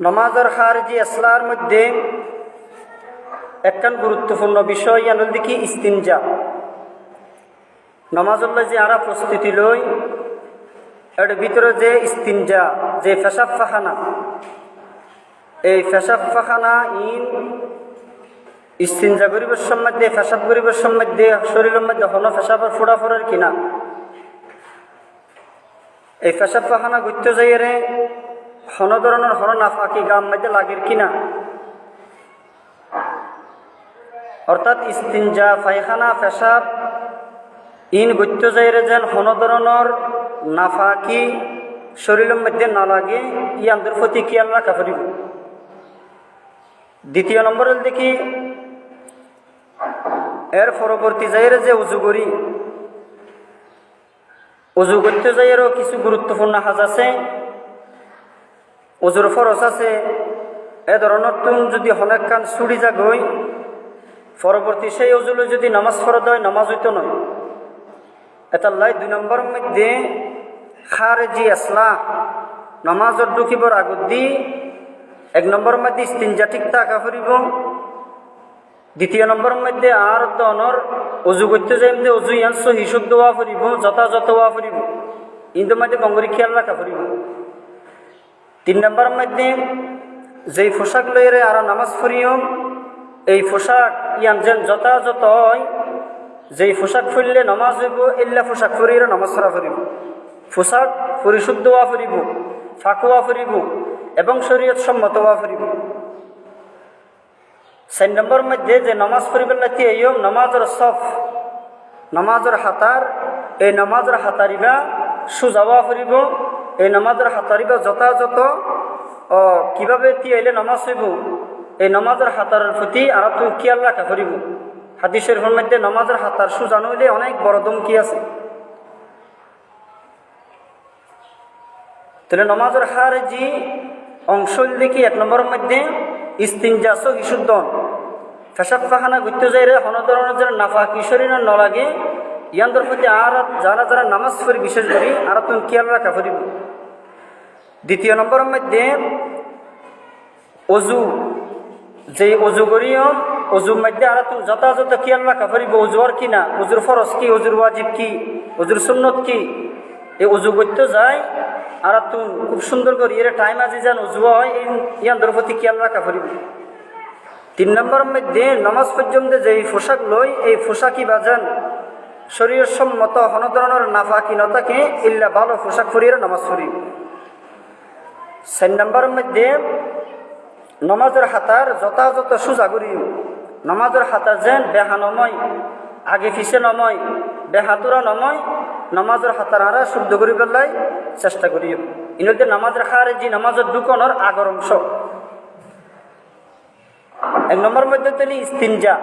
নমাজের খারজি আসলার মধ্যে একখান গুরুত্বপূর্ণ বিষয় ইয়ানুল দেখি ইস্তিনজা। নমাজল্লা যে আরা প্রস্তুতি লই, এর ভিতরে যে ইস্তিনজা, যে ফেসাব ফাখানা এই ফেসাব ফাখানা ইন ইস্তিনজা গরিবের সম্বন্ধে ফেসাব গরিবের সম্বন্ধে শরীরের মধ্যে হন ফেসাবের ফোড়া ফোড়ার কিনা। এই ফেসাব ফাখানা গুত্ত যাইয়ে হন ধরনের হন নাফাকি গাম মধ্যে লাগের কিনা? অর্থাৎ ইস্তিনজা পায়খানা পেশাব ইন গত্য যাইরে যেন হন ধরনের নাফাকি শরীরের মধ্যে না লাগে, ই আমাদের প্রতি খেয়াল রাখা পারিব দ্বিতীয় নম্বরের দেখি, এর পরবর্তী যাইরে যে উজু করি, উজু করতে যাইয়েরও কিছু গুরুত্বপূর্ণ হাজ আছে। উজুর ফরস আছে। এ ধরনের তুম যদি হনেক কান চুড়ি যা গই পরবর্তী সেই অজুলে যদি নামাজ ফরদ হয়, নামাজ হইতো নয়। এটা লাই দুই নম্বর মধ্যে, খারেজি আসলা নামাজর ঢুকিবর আগত দি, এক নম্বর মধ্যে স্তিনজা ঠিক থাকা ফুরিব দ্বিতীয় নম্বর মধ্যে আর দনর অজু করতে যাই মধ্যে অজু ইয়ান সহি শুদ্ধ হওয়া ফুরিব যথাযথ হওয়া ফুরিব কিন্তু মধ্যে বঙ্গরি খেয়াল রাখা ফুরিব তিন নম্বর মধ্যে, যেই পোশাক লইরে আর নামাজ ফুরিয়ম এই পোশাক ইয়ান যেন যথাযথ হয়, যেই পোশাক ফুরলে নামাজ হইব এল্লা পোশাক ফুরিয়ে নামাজ ফরা ফুরিব পোশাক পরিশুদ্ধ হওয়া ফুরিব ফাঁকুয়া ফুরিব এবং শরীয়ত সম্মত হওয়া ফুরিব চার নম্বর মধ্যে যে নামাজ ফুরিবেন লাতি এইম নামাজের সফ, নামাজের হাতার, এই নামাজের হাতারিবা সুজাওয়া ফুরিব এই নামাজের হাতারিবা যথাযথ কীভাবে তি এলে নামাজ হইব? এই নামাজের হাতারের প্রতি আর তুই খেয়াল রাখা করিব হাদিসের মধ্যে নামাজের হাতার সুজানো হইলে অনেক বড় দমকি আছে। তাহলে নমাজের হারে জি অংশ দেখি এক নম্বরের মধ্যে ইস্তিনজাস ইসুদ্দন ফেসাব ফাখানা ঘুরতে যাই রে হন ধরনের যারা নাফা কিশোরী না নলাগে ইয়ানদের প্রতি আর যারা যারা নামাজ পড়ি বিশেষ করি আর তুমি খেয়াল রাখা করিব দ্বিতীয় নম্বরের মধ্যে, অজু। যে অজু করিও, অজুর মধ্যে আর তুমি যথাযথ খেয়াল রাখা পারিব অজুয়ার কি না? অজুর ফরস কি, অজুর ওয়াজিব কি, অজুর সুন্নত কি? এই অজু করতে যায় আর তুমি খুব সুন্দর করি। এর টাইম আজি যেন অজু হয়, এই ইয়াদের প্রতি খেয়াল রাখা পারিব তিন নম্বর মধ্যে, নামাজ পর্যন্ত যে পোশাক লই, এই পোশাকই বাজান শরীর সম্মত হন ধরনের নাফাকি নতাকে ইল্লা ভালো পোশাক পরিয়ে নামাজ পড়িব চার নম্বরের মধ্যে, নমাজের হাতার যথাযথ সোজা করিও নমাজের হাতার যেন বেহা নময়, আগে পিছে নময় বেহাতুরা নময়, নমাজের হাতার আরা শুদ্ধ করি পেলাই চেষ্টা করিও ইনতে নামাজের খারে যে নামাজের দোকানের আগর অংশ। এক নম্বর মধ্যে তিনি ইস্তিনজা।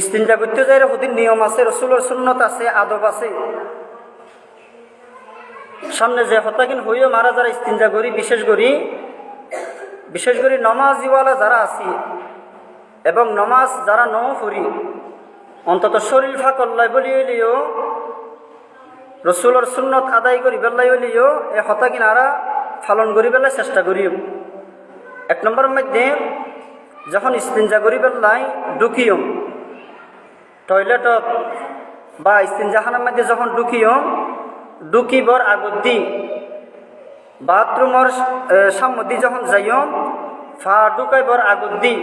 ইস্তিনজা করতে যাই হদিন নিয়ম আছে রসুলের সুন্নত আছে, আদব আছে। সামনে যে হতাকিন হইও মারা যারা ইস্তিনজা করি বিশেষ করি বিশেষ করে নমাজিওয়ালা যারা আছি এবং নমাজ যারা ন ফুরি অন্তত শরীর ফাঁকল্লাই বলি হইলেও রসুলের সুন্নত আদায় করি বেল্লাই হইলেও এ হতাকিন আরা ফালন করি বেলায় চেষ্টা করিও এক নম্বর মধ্যে, যখন ইস্তিনজা করি বেল্লাই ঢুকিও টয়লেটত বা ইস্তিনজাখানের মধ্যে যখন ঢুকিও ঢুকিবর আগত দি বাথরুমর সামদি যখন যাইও, ফা ঢুকাইবর আগত দি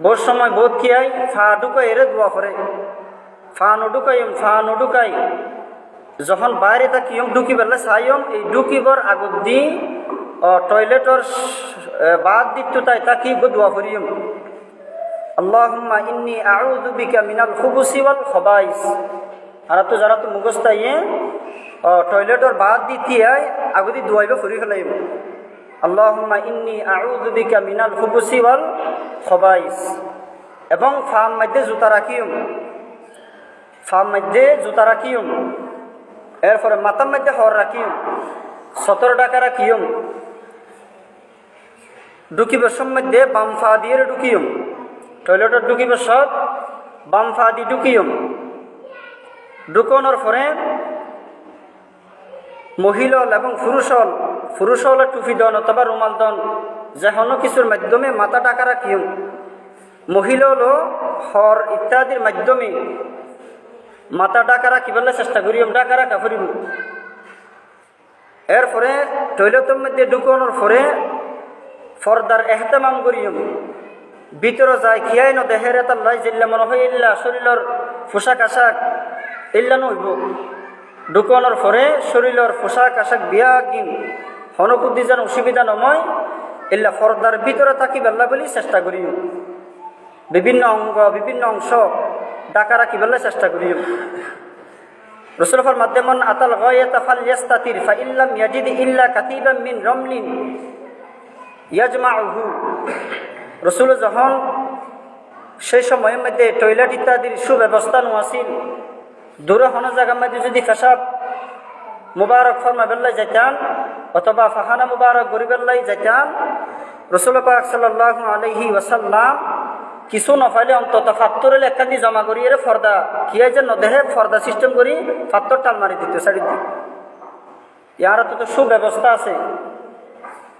বহুত সময় বহুত খিয়াই ফা ঢুকাই এরে দোয়া করে ফা নডুকাইম ফা নডুকাই যখন বাইরে তাকিয়ম ঢুকি পেলে চাইম, এই ঢুকিবর আগত দি টয়লেটর বাদ দিতো তাই তাকি দোয়া করিম আল্লাহুম্মা ইন্নি আউযু বিকা মিনাল খুবুসি ওয়াল খবাইস। আর যারা তো মুখস্থ ইয়ে টয়লেটর বাদ দিতিয়াই আগদি দুয়াইব ফুরি ফেলাইব। আল্লাহুম্মা ইন্নি আউযু বিকা মিনাল খুবুসি ওয়াল খবাইস। এবং ফার্ম মধ্যে জুতা রাখিম। ফার্ম মধ্যে জুতা রাখিম। এরপরে মাথার মধ্যে হর রাখিম। সতেরো টাকা রাখিম। ঢুকিবার মধ্যে বাম ফা দিয়ে ঢুকিম। টয়লেটত ঢুকিব সব, বাম ফা দি ঢুকিম ঢুকনোর পরে মহিলল এবং পুরুষল পুরুষ হলে টুপি দন অথবা রুমাল দন যে কোনো কিছুর মাধ্যমে মাথা ডাকা রাখিও মহিলা হলো হর ইত্যাদির মাধ্যমে মাথা ডাকা রাখি বললে চেষ্টা করি ডাকা রাখা ফুরিব এরপরে টয়লেটের মধ্যে ঢুকানোর পরে ফর্দার এহতেমাম করিম ভিতরে যায়, খিয়াই ন দেহের এটা লাই জিল্লা, মনে হয় ইল্লা শরীরের পোশাক আশাক ইল্লা নইব ঢুকানোর পরে শরীরের পোশাক আশাক বিয়া কিন হনকুদ্দি যেন অসুবিধা নময় ইল্লা ফর্দার ভিতরে থাকি বেল্লা বলি চেষ্টা করিম বিভিন্ন অঙ্গ, বিভিন্ন অংশ ডাকা রাখি বেলা চেষ্টা করিম রসুলফর মাধ্যমন আতাল গয়াতা ফাল ইয়াস্তাতির ফা ইল্লাম ইয়াজিদ ইল্লা কাতিবাম মিন রমলিন ইয়াজমাউহু। রসুল যখন সেই সময়ের মধ্যে টয়লেট ইত্যাদির সুব্যবস্থা নোয়াছিল দূরে হনো জায়গার মধ্যে যদি পেশাব মুবারক ফরমাবেল্লাই যাইতাম, অথবা ফাহানা মুবারক গরিবেল্লাই যাইতাম, রসুল পাক সাল্লাহ আলহি ওয়াসাল্লাম কিছু নফাইলে অন্তত ফাত্তরের একাদি জমা করি এর ফর্দা কিয়াই যে নদেহে ফর্দা সিস্টেম করি ফাত্তর টাল মারি দিত সারি দিত। ইয়ার তো সুব্যবস্থা আছে,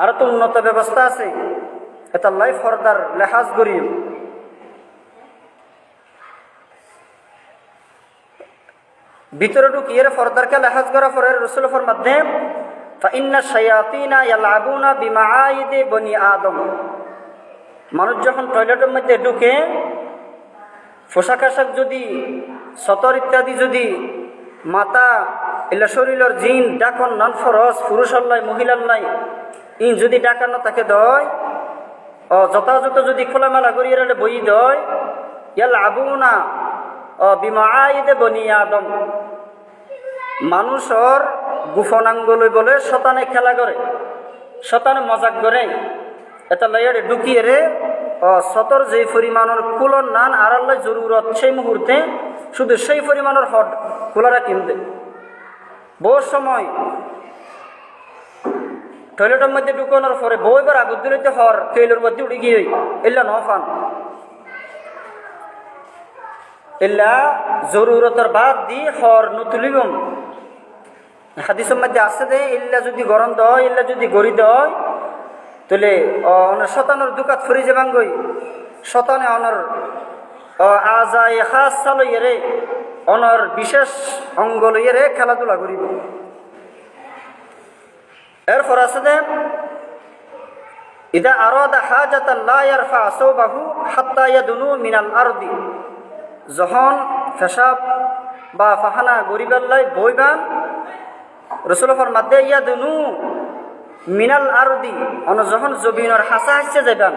আর তো উন্নত ব্যবস্থা আছে। এটা লাই ফর্দার লেহাজ করি ভিতরে ঢুকিয়ে ফর্দারকে লেহাজ করা পরে রসুলফর মধ্যে ফাইন্না শায়াতিনা ইয়ালাবুনা বিমাআইদে বনি আদম। মানুষ যখন টয়লেটের মধ্যে ঢুকে, পোশাক আশাক যদি, সতর ইত্যাদি যদি, মাতা, এলা শরীরের জিন, ডাকন নন ফরস পুরুষ আল্লাই মহিলার নাই ইন যদি ডাকানো তাকে দয়। যথাযথ যদি খোলামেলা করিয়ে রেলে বই দয় ইয়াল আবু না ও বনি আদম। মানুষর গুফনাঙ্গলৈ বলে শতানে খেলা করে, শতানে মজাক করে। এটা লাইয়ারে ঢুকিয়ে রে সতর যেই পরিমাণের কুলর নান আর আল্লাহ জরুরত সেই মুহূর্তে শুধু সেই পরিমাণের হট কুলারা কিনতে বহু সময় টয়লেটের মধ্যে ঢুকানোর পরে বউ এবার আগত দিলে হর তৈলের মধ্যে উঠে গিয়ে এল্লা ন ফান এল্লা জরুরতের বাদ দি হর নতুলিবম হাদিসের মধ্যে আছে দে ইল্লা যদি গরম দেয়, ইল্লা যদি গড়ি দেয়, তাহলে শতানোর দুকাত ফুরি যাবান গই। শতানে অনর আজাই খাস চালইয়েরে অনর বিশেষ অঙ্গ লইয়েরে খেলাধুলা করিব। এরপর আছে দে ইদা আরাদা হাজাতান লা ইয়ারফা সাওবাহু হাত্তা ইয়াদুনু মিনাল আরদি। যখন পেশাব বা ফাহানা গরিবাল্লাই বইবান রসুলফর মাধ্যে ইয়াদুনু মিনাল আরদি। অন যখন জবিনের হাসা হাসছে যাইবান,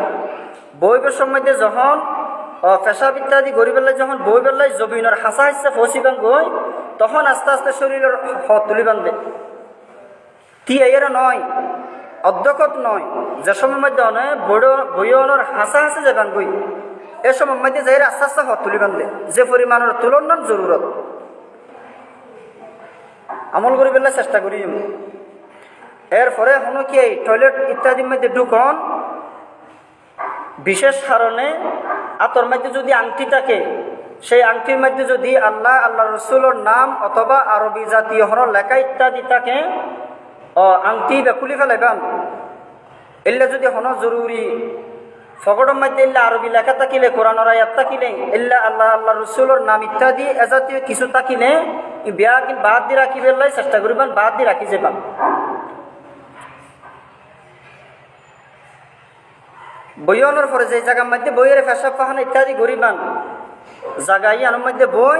বইবের সময় যখন পেশাব ইত্যাদি গরিবেল্লাই যখন বই বেল্লাই জবিনের হাসা হাসছে ফসিবান গই, তখন আস্তে আস্তে শরীরের হত তুলিবান দে। তি এর নয়? অধ্যকত নয়। যে সময় মধ্যে অনেক বড় বইয়নের হাসা হাসে যাবান গই এ সময় মধ্যে যাই আস্তে আস্তে হত তুলিবান দে যে পরিমাণের তুলনার জরুরত। আমল করি পেলে চেষ্টা করি এরপরে হনো কি এই টয়লেট ইত্যাদির মধ্যে ঢুকন। বিশেষ কারণে আতর মধ্যে যদি আংটি থাকে, সেই আংটির মধ্যে যদি আল্লাহ আল্লাহ রসুলের নাম অথবা আরবি জাতীয় হর লেখা ইত্যাদি থাকে ও আংটি বা খুলি ফেলাইবান এলে যদি হন জরুরি ফগড়ের মধ্যে এল্লা আরবি লেখা থাকিলে কোরআনর আয়াত থাকিলে এল্লা আল্লাহ আল্লাহ রসুলের নাম ইত্যাদি এজাতীয় কিছু থাকিলে বিয়া কি বাদ দিয়ে রাখি বেলাই চেষ্টা করিবান বাদ দিয়ে রাখি যাবান বইয়নের পরে যে জায়গার মধ্যে বইয়ের ফেসাব ফাহান ইত্যাদি গরিবান জাগাই আনোর মধ্যে বই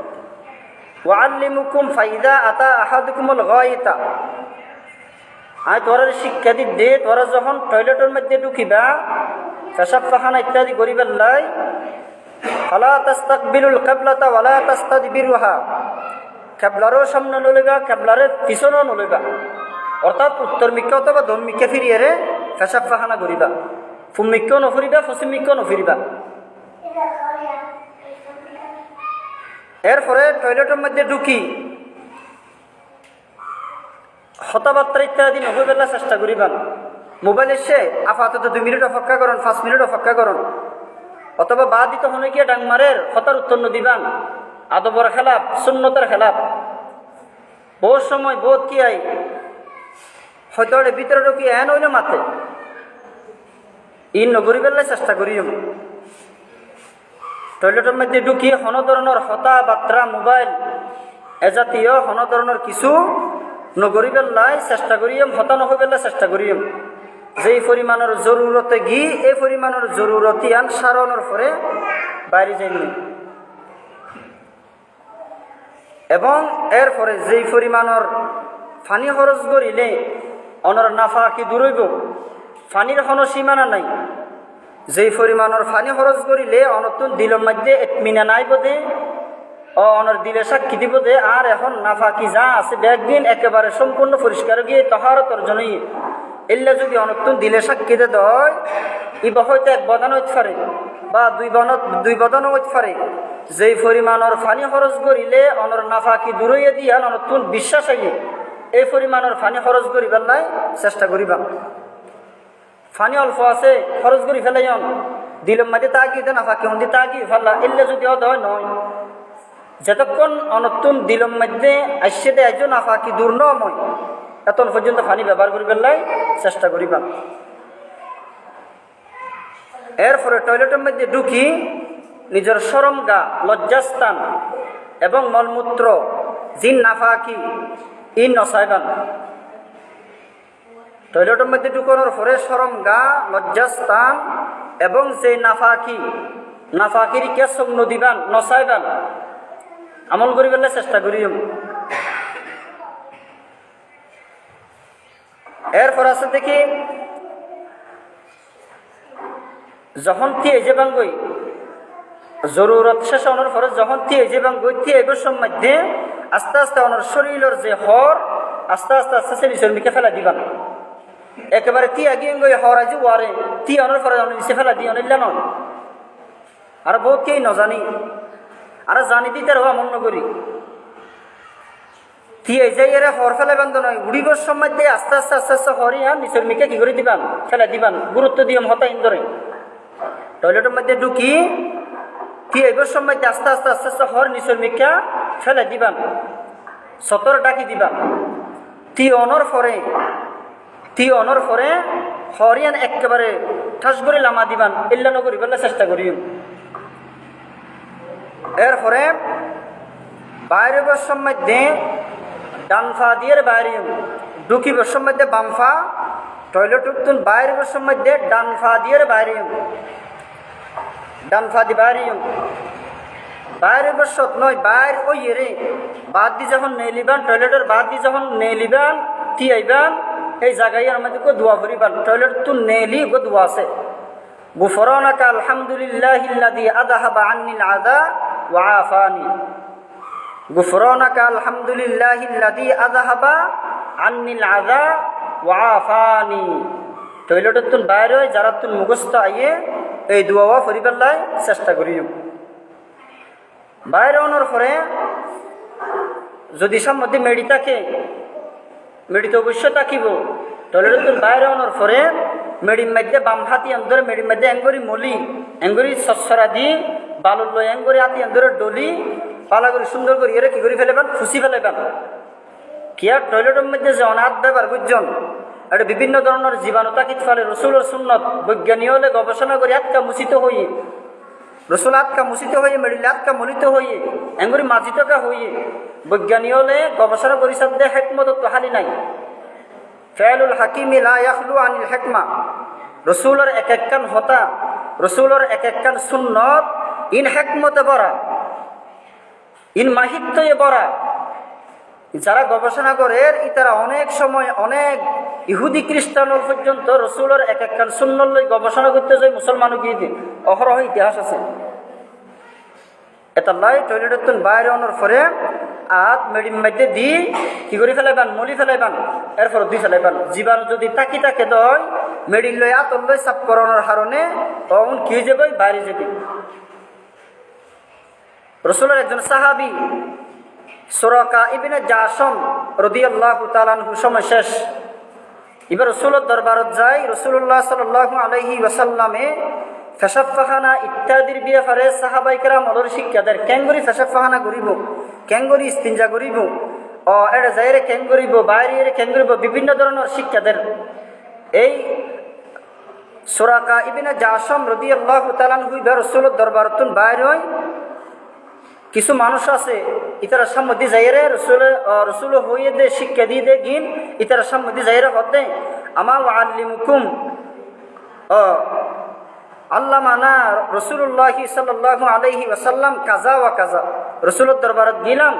ওয়াল্লিমুকুম ফাইদা আতা আহাদুকুমুল গয়তা। আয় তোর শিক্ষা দি দে, তোরা যখন টয়লেটের মধ্যে ঢুকিবা পেশাব পাখানা ইত্যাদি করিবার লাই, ফালা তাস্তাকবিলুল কাবলাতা ওয়ালা তাস্তাদবিরুহা। ক্যাবলারও সামনে নলইবা ক্যাবলারের পিছনেও নলইবা অর্থাৎ উত্তর মিক্কা অথবা দম মিক্কা ফিরিয়ে পেশাব পাখানা করিবা। ফুম মিক্কাও নফুরিবা মিক্কাও নফুরিবা। এরপরে টয়লেটের মধ্যে ঢুকি। হতাবার্তা ইত্যাদি নব্বই বেলা চেষ্টা করিবান মোবাইল এসে আপাতত দুই মিনিট অপেক্ষা করুন, পাঁচ মিনিট অপেক্ষা করুন। অথবা বা দিত হনে গিয়ে ডাংমারের হতার উত্তর দিবান আদবর খেলাপ শূন্যতার খেলাপ। বহুত সময় বহুত কি আই, হয়তো ভিতরে ঢুকি এন হইলে মাতে। ই নগরী বেলায় চেষ্টা করিম টয়লেটের মধ্যে ঢুকি হন ধরনের হতা বাত্রা মোবাইল এজাতীয় হন ধরনের কিছু নগরী বেলায় চেষ্টা করিম হতা নহই বেলায় চেষ্টা করিম যেই পরিমাণের জরুরতে গি, এই পরিমাণের জরুরতি আন সারণের পরে বাইরে যাইনি এবং এরপরে যেই পরিমাণের ফানি খরচ করিলে অনর নাফা কি দূরইব ফানির কোনো সীমানা নাই। যেই পরিমাণের ফানি খরচ করিলে অনতুন দিলের মধ্যে এতমিনা নাই বোধে। ও অনর দিলে সাক্ষী দিব দে। আর এখন নাফা কি যা আছে একদিন একেবারে সম্পূর্ণ পরিষ্কার গিয়ে তহারতর জন্যই এলে যদি অনতুন দিলে সাক্ষী দে দয় ইবা হয়তো এক বদান হইতে পারে, বা দুই বন দুই বদানও হইতে পারে। যেই পরিমাণের ফানি খরচ করিলে অনর নাফা কি দূরইয়ে দিয়া অনতুন বিশ্বাস আইয়ে এই পরিমাণের ফানি খরচ করিবার নাই, চেষ্টা করিবা ফানি অল্প আছে, খরচ করি ফেলাই অন। দিলম মাঝে তাগি দেন ফাঁকি হন্দি তাগি ফেলা, এলে যদি অদ হয় নয়। যতক্ষণ অনতুন দিলম মধ্যে আসছে দে একজন আফাকি দূর নয় এতন পর্যন্ত ফানি ব্যবহার করি ফেললাই, চেষ্টা করিবা এরপরে টয়লেটের মধ্যে ঢুকি, নিজের সরম গা, লজ্জাস্থান এবং মলমূত্র, জিন নাফাকি ইন নসাইবান টয়লেটের মধ্যে ঢুকানোর পরে সরম গা, লজ্জাস্থান এবং যে নাফাকি, নাফাকির কে সগ্ন দিবান নসাইবান, আমল করি পেলে চেষ্টা করিম এরপর আছে দেখি, যখন তি এজে বাঙ্গই জরুরত শেষ হওয়ার পরে যখন তি এজে বাঙ্গই তি এবছর মধ্যে আস্তে আস্তে ওনার শরীরের যে হর, আস্তে আস্তে আস্তে আস্তে নিচের দিকে ফেলা দিবান। একেবারে তি আগিয়ে গই হরাই যে ওয়ারে তি অনার পরে নিচে ফেলা দিয়ে অনিল্লা নয় আর বহুত কেই নজানি? আর জানি দিতে রহবা মন করি তি এই যে এরা হর ফেলে বান্ধ নয় উড়িবার সময় দিয়ে আস্তে আস্তে আস্তে আস্তে হরি আর নিচের মিকে কি করে দিবান ফেলে দিবান গুরুত্ব দিয়াম, হতা ইন্দরে টয়লেটের মধ্যে ঢুকি তি এইবার সময় দিয়ে আস্তে আস্তে আস্তে আস্তে হর নিচের মিকা ফেলে দিবান সতর ডাকি দিবান তি অনর ফরে তি অনর ফরে হরিয়ান একেবারে ঠাস করে লামা দিবান এল্লা নগরী বলে চেষ্টা করিম এরপরে বাইরে বসর মধ্যে ডানফা দিয়ে বাইরে ঢুকি বসর মধ্যে বামফা টয়লেট উঠতুন বাইরে বসর মধ্যে ডানফা দিয়ে বাইরে। ডানফা দি বাইরে। বাইরে বসত নয়, বাইর ওই রে বাদ দি যখন নেলিবান টয়লেটের বাদ দি যখন নেলিবান তি আইবান এই জায়গায় আমাদের কো দোয়া করিবান টয়লেট তুন নেলি গো দোয়া আছে। গুফরানাকা আলহামদুলিল্লাহিল্লাযী আযহাবা আন্নিল আযা ওয়া আফানি। গুফরানাকা আলহামদুলিল্লাহিল্লাযী আযহাবা আন্নিল আযা ওয়া আফানি। টয়লেটের তুন বাইরে যারা তুন মুখস্থ আইয়ে এই দোয়া ফরিবাল্লাই চেষ্টা করিও। বাইরে অনার পরে যদি সম্মতি মেডি থাকে মেডি তো অবশ্যই থাকিব। টয়লেটের বাইরে অনার পরে মেডির মধ্যে বাম হাতি অন্দরে মেডির মধ্যে এঙ্গরি মলি এঙ্গরি সসরা দি, বালুর লই এঙ্গরি হাতি অন্দরে ডলি, পালা করে সুন্দর করে এর কি করে ফেলেবেন? খুশি ফেলেবেন। কি আর টয়লেটের মধ্যে যে অনাথ ব্যবহার বুঝছেন এটা বিভিন্ন ধরনের জীবাণু তাকিত ফলে রসুলের সুন্নত বৈজ্ঞানিক হলে গবেষণা করে আটকা মুছিত হয়ে আটকা মুছিত হয়ে আটকা মলিত হয়ে, এঙ্গুরি মাজিতকা হয়ে বৈজ্ঞানিক হলে গবেষণা করিসার দে হেকমত তো হালি নাই। ফেলুল হাকিমি লা আনিল হেকমা। রসুলের এক একখান হতা, রসুলের এক একখান সুন্নত, ইন হেকমতে বরা, ইন মাহিত্যয়ে বরা। যারা গবেষণা করে ইতারা অনেক সময় অনেক ইহুদি খ্রিস্টানর পর্যন্ত রসুলের এক একখান সুন্নলই গবেষণা করতে যায়, মুসলমানও গিয়ে অহরহ ইতিহাস আছে। এটা লাই টয়লেটের তুন বাইরে অনার পরে আত মেডিম মধ্যে দি, কি করে ফেলাইবান মলি ফেলাইবান, এরপর দুই ফেলাইবান। জীবাণু যদি তাকি তাকে দয় মেডিল লই আতর লই সাপ করানোর কারণে তখন কি হয়ে যাবে? বাইরে যাবে। রসুলের একজন সাহাবি, সোরকা ইবিনে জাসম রদি আল্লাহ তালানহু সময় শেষ। এবার রসুলের দরবারত যায় রসুল্লাহ সাল আলহি ওয়াসাল্লামে ফেসাফাহানা ইত্যাদির ব্যাপারে সাহাবাইকেরা মদর শিক্ষা দেয় কেঙ্গুরি ফেসাফাহানা করিব কেঙ্গুরি ইস্তিনজা করিব ও এটা যাইরে কেং করিব বাইরে কেং করিব বিভিন্ন ধরনের শিক্ষা দেন এই সোরাকা ইবিনে জাসম রদি আল্লাহ তালান হুইবা রসুলের দরবারতুন বাইরে হয়। কিছু মানুষ আছে, ইতারা সম্মতি যাইরে রসুল রসুল হইয়ে দে, শিক্ষা দিয়ে দে, গিন, ইতারা সম্মতি যাইরে হতে। আমা আল্লিমুকুম আল্লাহ মানা রসুল্লাহ সাল্লাহ আলহি ওসাল্লাম কাজা ওয়া কাজা। রসুলের দরবারত গেলাম।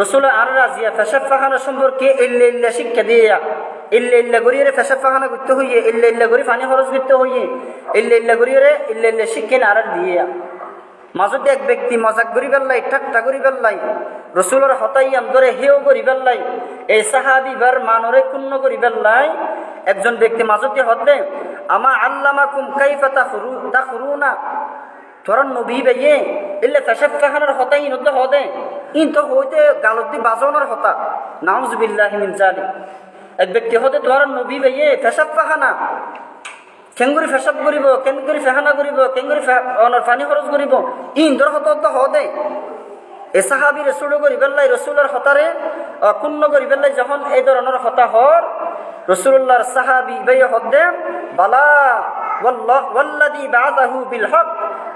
রসুল আর রাজিয়া ফেসাব ফাহানা সম্পর্কে ইল্লা ইল্লা শিক্ষা দিয়া, ইল্লা ইল্লা গড়িয়ে ফেসাব ফাহানা করতে হইয়ে, ইল্লা ইল্লা গড়ি পানি খরচ করতে হইয়ে, ইল্লা ইল্লা গড়িয়ে ইল্লা ইল্লা শিক্ষা আর দিয়া। মাজতে এক ব্যক্তি মজাক করি পেলাই ঠাট্টা করি পেলাই রসুলের হতাইয়াম ধরে হেও করি পেলাই এই সাহাবিবার মানরে ক্ষুণ্ণ করি পেলাই একজন ব্যক্তি মাজতে হতে আমা আল্লামা কুম কাইফা তা হরু তা হরু না তোর নবী বেয়ে এলে ফেসাব ফাহানোর হতাই ইন হদে। ইন তো হইতে গালতি বাজানোর হতা। নাউজ বিল্লাহ মিন জালি এক ব্যক্তি হতে তোর নবী বেয়ে ফেসাব ফাহানা কেঙ্গুরি ফেসাব করিব, কেঙ্গুরি ফেহানা করিব, কেঙ্গুরি অনর পানি খরচ করিব। ইন্দর হত হদে। এ সাহাবি রসুল করি পেলাই রসুলের হতারে অক্ষুণ্ণ করি যখন এই ধরনের হতা হর, রসুল্লাহর সাহাবি বেয় হদে বালা হক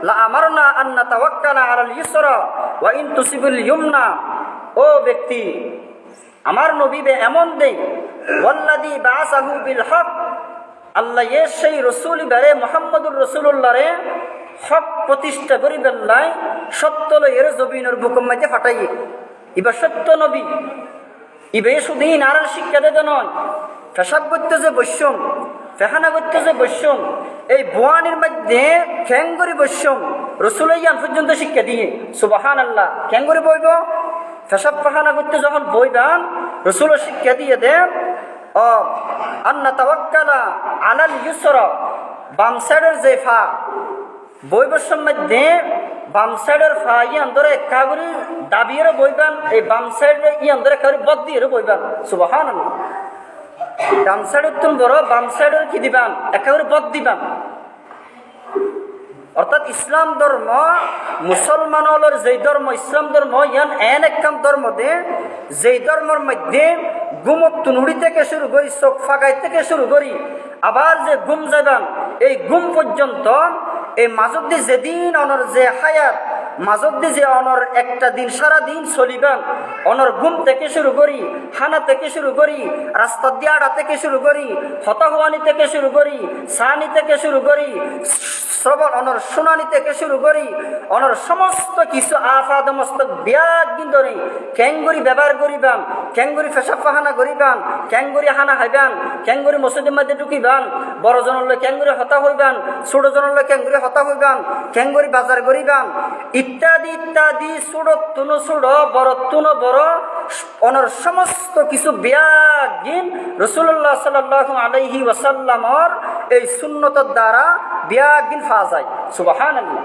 লা আমারনা আন্না তাওয়াক্কালা আলাল ইসরা, ওয়া ইন তুসিবুল ইউমনা। ও ব্যক্তি, আমার নবী বে এমন দেই ওয়াল্লাদি বাসাহু বিল হক আল্লাহ সেই রসুল বারে মোহাম্মদুর রসুল্লাহরে হক প্রতিষ্ঠা করি বেল্লাই সত্য লইয়ের জবিনের বুকুম মাঝে ফাটাইয়ে। এবার সত্য নবী, ইবে শুধুই নারার শিক্ষা দিতে নয় ফেসাব করতে যে বৈশ্যম ফেহানা করতে যে বৈশ্যম এই বোয়ানির মধ্যে খ্যাঙ্গরি বৈশ্যম রসুলাইয়ান পর্যন্ত শিক্ষা দিয়ে। সুবাহান আল্লাহ খ্যাঙ্গরি বইব? ফেসাব ফাহানা করতে যখন বইবান রসুলের শিক্ষা দিয়ে দেন ও আন্না তাওয়াক্কালা আলাল ইউসরা। বাম সাইডের যে ফা বৈবস্যর মধ্যে বাম সাইডের ফা ইয়ান ধরে কাগরি দাবিয়েরও বইবান, এই বাম সাইডে ইয়ান ধরে কাগরি বদ দিয়েরও বইবান। সুবাহান ডান সাইডের তুমি বড় বাম সাইডের কি দিবান একেবারে বদ দিবান অর্থাৎ ইসলাম ধর্ম মুসলমানলের যেই ধর্ম ইসলাম ধর্ম ইয়ান এন একখান ধর্ম দে, যেই ধর্মের মধ্যে গুমত তুনুড়ি থেকে শুরু করি চোখ ফাঁকাই থেকে শুরু করি আবার যে গুম যাবান এই গুম পর্যন্ত, এই মাজত দিয়ে যেদিন অনর যে হায়াত মাজত দিয়ে যে অনর একটা দিন, সারা দিন চলিবান। অনর গুম থেকে শুরু করি, হানা থেকে শুরু করি, রাস্তা দিয়ে আড়া থেকে শুরু করি হতাহওয়ানি থেকে শুরু করি সানি থেকে শুরু করি, শ্রবণ অনর শুনানি থেকে শুরু করি, অনর সমস্ত কিছু আফাদ মস্তক ব্যাগ ধরে। ক্যাঙ্গুরি ব্যবহার করিবান ক্যাঙ্গুরি ফেসা ফাহানা করিবান ক্যাঙ্গুরি হানা খাইবান ক্যাঙ্গুরি মসজিদের মধ্যে ঢুকিবান, বড় জনলে ক্যাঙ্গুরি হতা হইবান, ছোট জনলে ক্যাঙ্গুরি হতা হইবান ক্যাঙ্গুরি বাজার করিবান ইত্যাদি ইত্যাদি সুড তুনো সুড বড় তুনো বড় অনর সমস্ত কিছু ব্যাগিন রসুল্লাহ সাল আলহি ওসাল্লামর এই শূন্যতার দ্বারা ব্যাগিন ফাওয়া যায় সুবাহান আল্লাহ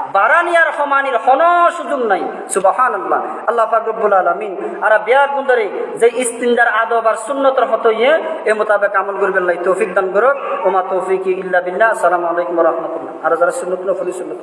বারানিয়ার সমানির হন সুযোগ নাই। সুবাহান আল্লাহ আল্লাহ পাকবুল আলমিন আর বিয়া গুন্দরে যে ইস্তিন্দার আদব আর সুন্নতর হত ইয়ে এ মোতাবেক আমল করবেন লাই তৌফিক দান করো ওমা তৌফিক ইল্লা বিল্লাহ। আসসালামু আলাইকুম রহমতুল্লাহ। আর যারা সুন্নত নফলি সুন্নত।